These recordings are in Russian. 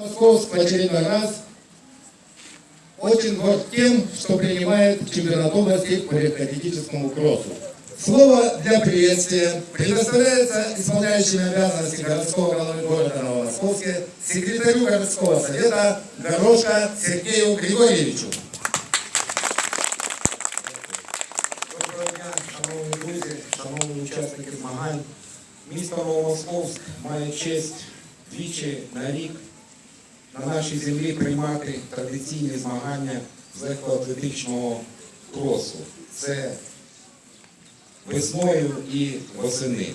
Московск в очередной раз очень горд тем, что принимает чемпионат области по легкоатлетическому кроссу. Слово для приветствия предоставляется исполняющим обязанности городского главы города Новомосковске секретарю городского совета Горошко Сергею Григорьевичу. Доброго дня, шановні друзі, шановні учасники змагань. Місто Новомосковськ має честь двічі на рік на нашій землі приймати традиційні змагання з легкоатлетичного кросу. Це весною і восени.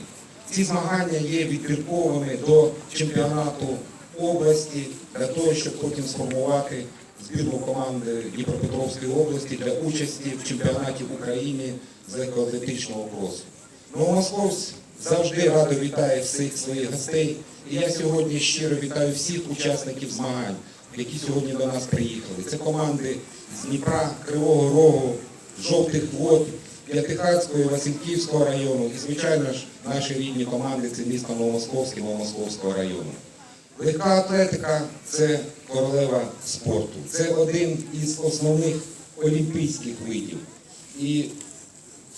Ці змагання є відбірковими до чемпіонату області для того, щоб потім сформувати збірну команди Дніпропетровської області для участі в чемпіонаті України з легкоатлетичного кросу. Новомосковськ завжди радо вітає всіх своїх гостей. І я сьогодні щиро вітаю всіх учасників змагань, які сьогодні до нас приїхали. Це команди з Дніпра, Кривого Рогу, Жовтих Вод, П'ятихатського і Васильківського району. І, звичайно ж, наші рідні команди це місто Новомосковське, Новомосковського району. Легка атлетика це королева спорту. Це один із основних олімпійських видів. І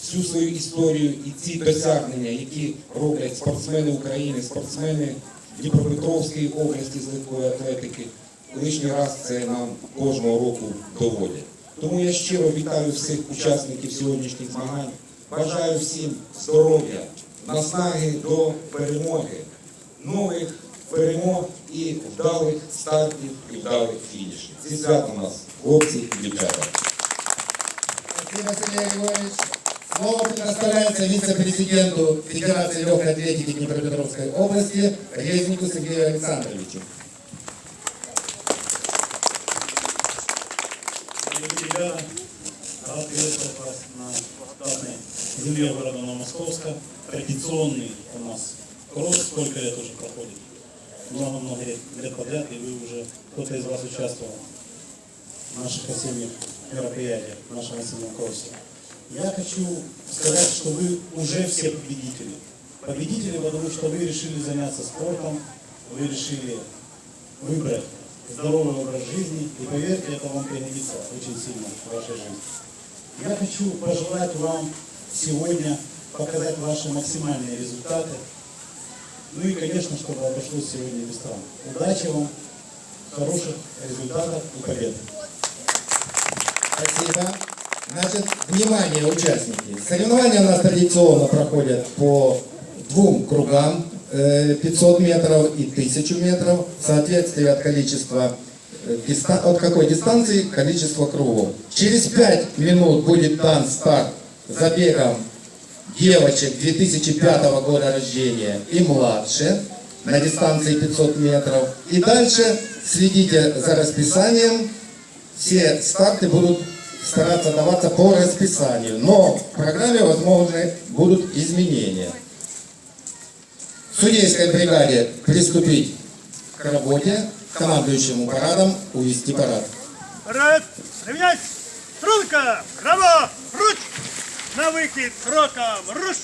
всю свою історію і ці досягнення, які роблять спортсмени України, спортсмени Дніпропетровської області з легкої атлетики, лишній раз це нам кожного року доводять. Тому я щиро вітаю всіх учасників сьогоднішніх змагань. Бажаю всім здоров'я, наснаги до перемоги, нових перемог і вдалих стартів і вдалих фінішів. Зі святом нас, хлопці і дівчата. Спасибо, Григорьевич. Слово предоставляется вице-президенту Федерации легкой атлетики Днепропетровской области Резнику Сергею Александровичу. Ребята, рад приветствовать вас на данной земле города Новомосковска. Традиционный у нас кросс, сколько лет уже проходит? Много-много лет, лет подряд, и вы уже, кто-то из вас участвовал в наших осенних мероприятиях, в нашем осеннем кроссе. Я хочу сказать, что вы уже все победители. Победители, потому что вы решили заняться спортом, вы решили выбрать здоровый образ жизни, и поверьте, это вам пригодится очень сильно в вашей жизни. Я хочу пожелать вам сегодня показать ваши максимальные результаты. Ну и, конечно, чтобы обошлось сегодня без травм. Удачи вам, хороших результатов и побед. Спасибо. Значит, внимание, участники. Соревнования у нас традиционно проходят по двум кругам, э, 500 метров и 1000 метров, в соответствии от количества, э, от какой дистанции, количество кругов. Через 5 минут будет дан старт забегом девочек 2005 года рождения и младше на дистанции 500 метров. И дальше следите за расписанием. Все старты будут стараться даваться по расписанию, но в программе возможны будут изменения. Судейской бригаде приступить к работе, командующему парадом увести парад. Вперед! Равнять! Струнка! Право! Руч! На вихід! Кроком! Руш!